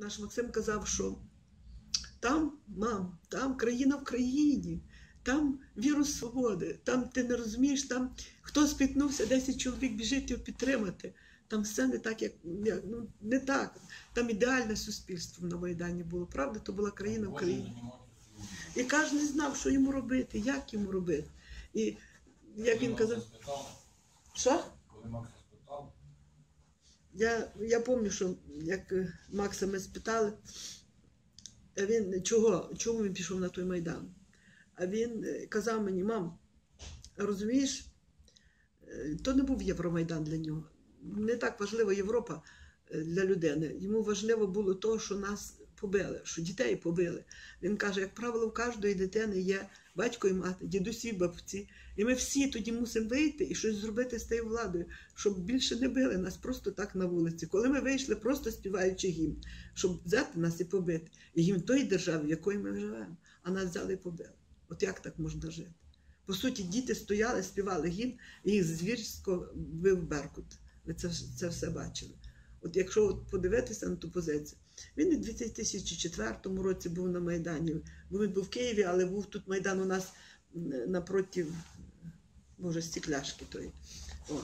наш Максим казав, що там, мам, там країна в країні, там вірус свободи, там ти не розумієш, там хто спіткнувся, 10 чоловік біжить його підтримати. Там все не так, як, як ну, не так. Там ідеальне суспільство на Майдані було. Правда, то була країна в країні. І кожен знав, що йому робити, як йому робити. І як він казав, що? Я, я пам'ятаю, що як е, Макса ми спитали, а він чого, чому він пішов на той Майдан? А він е, казав мені, мам, розумієш, е, то не був Євромайдан для нього. Не так важлива Європа для людини. Йому важливо було те, що нас побили, що дітей побили. Він каже, як правило, у кожної дитини є батько і мати, дідусі, бабці. І ми всі тоді мусимо вийти і щось зробити з тією владою, щоб більше не били нас просто так на вулиці. Коли ми вийшли, просто співаючи гімн, щоб взяти нас і побити. І гімн тої держави, в якої ми живемо, а нас взяли і побили. От як так можна жити? По суті, діти стояли, співали гімн, і їх звірсько бив Беркут. Ви це, це все бачили. От якщо подивитися на ту позицію, він в 2004 році був на Майдані, бо він був в Києві, але був тут Майдан у нас напроти, може, стекляшки тої. О.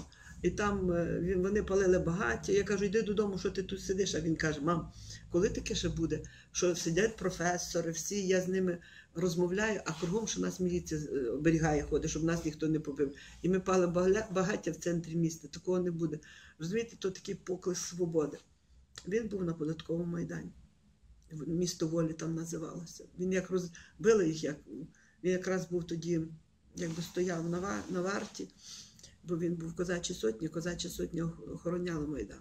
І там е, вони палили багаття. Я кажу, йди додому, що ти тут сидиш. А він каже: мам, коли таке ще буде? Що сидять професори, всі, я з ними розмовляю, а кругом, що нас міліція е, оберігає, ходить, щоб нас ніхто не побив. І ми пали багаття в центрі міста. Такого не буде. Розумієте, то такий поклик свободи. Він був на податковому майдані. Місто волі там називалося. Він як розбили їх, як він якраз був тоді, якби стояв на, ва- на варті, бо він був козачій сотні, козача сотня ох- охороняла Майдан.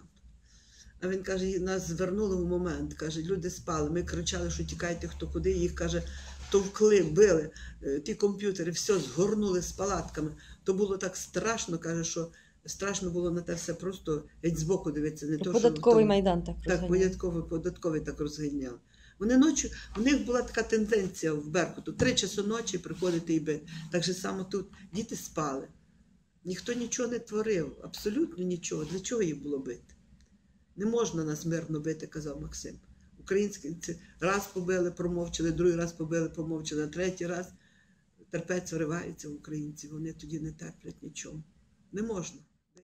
А він каже, нас звернули в момент. Каже, люди спали. Ми кричали, що тікайте хто куди. Їх каже, товкли, били, е, ті комп'ютери, все згорнули з палатками. То було так страшно, каже, що страшно було на те все просто геть збоку дивитися. Не то, що Податковий там- майдан так так, податковий, податковий так розганяв. Вони ночі, у них була така тенденція в Беркуту. Три часи ночі приходити і бити. Так же само тут діти спали. Ніхто нічого не творив, абсолютно нічого. Для чого їх було бити? Не можна нас мирно бити, казав Максим. Українські раз побили, промовчили, другий раз побили, помовчали, а третій раз терпець вривається в українців. Вони тоді не терплять нічого. Не можна.